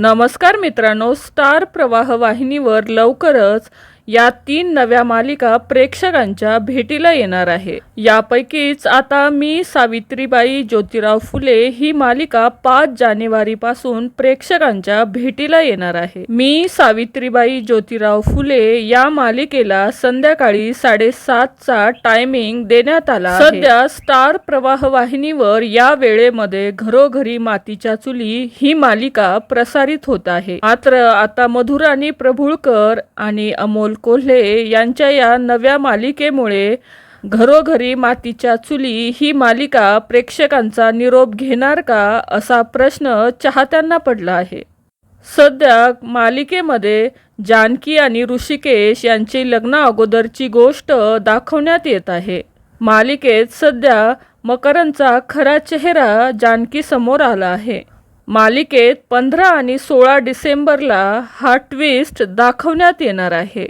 नमस्कार मित्रांनो स्टार प्रवाह वाहिनीवर लवकरच या तीन नव्या मालिका प्रेक्षकांच्या भेटीला येणार आहे. यापैकीच आता मी सावित्रीबाई ज्योतिराव फुले ही मालिका पाच जानेवारी पासून प्रेक्षकांच्या भेटीला येणार आहे. मी सावित्रीबाई ज्योतिराव फुले या मालिकेला संध्याकाळी साडेसातचा टायमिंग देण्यात आला सध्या स्टार प्रवाह वाहिनीवर या वेळेमध्ये घरोघरी मातीच्या चुली ही मालिका प्रसारित होत आहे. मात्र आता मधुराणी प्रभुळकर आणि अमोल कोल्हे यांच्या या नव्या मालिकेमुळे घरोघरी मातीच्या चुली ही मालिका प्रेक्षकांचा निरोप घेणार का असा प्रश्न चाहत्यांना पडला आहे. सध्या मालिकेमध्ये जानकी आणि ऋषिकेश यांची लग्ना अगोदरची गोष्ट दाखवण्यात येत आहे. मालिकेत सध्या मकरंचा खरा चेहरा जानकी समोर आला आहे. मालिकेत पंधरा आणि सोळा डिसेंबरला हा ट्विस्ट दाखवण्यात येणार आहे.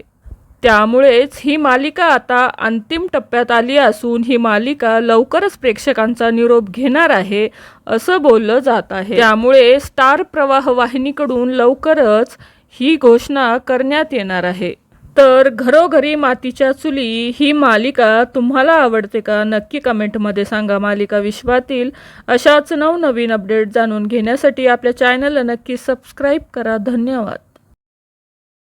त्यामुळेच ही मालिका आता अंतिम टप्प्यात आली असून ही मालिका लवकरच प्रेक्षकांचा निरोप घेणार आहे असं बोललं जात आहे. त्यामुळे स्टार प्रवाह वाहिनीकडून लवकरच ही घोषणा करण्यात येणार आहे. तर घरोघरी मातीच्या चुली ही मालिका तुम्हाला आवडते का? नक्की कमेंटमध्ये सांगा. मालिका विश्वातील अशाच नवनवीन अपडेट जाणून घेण्यासाठी आपल्या चॅनलला नक्की सबस्क्राईब करा. धन्यवाद.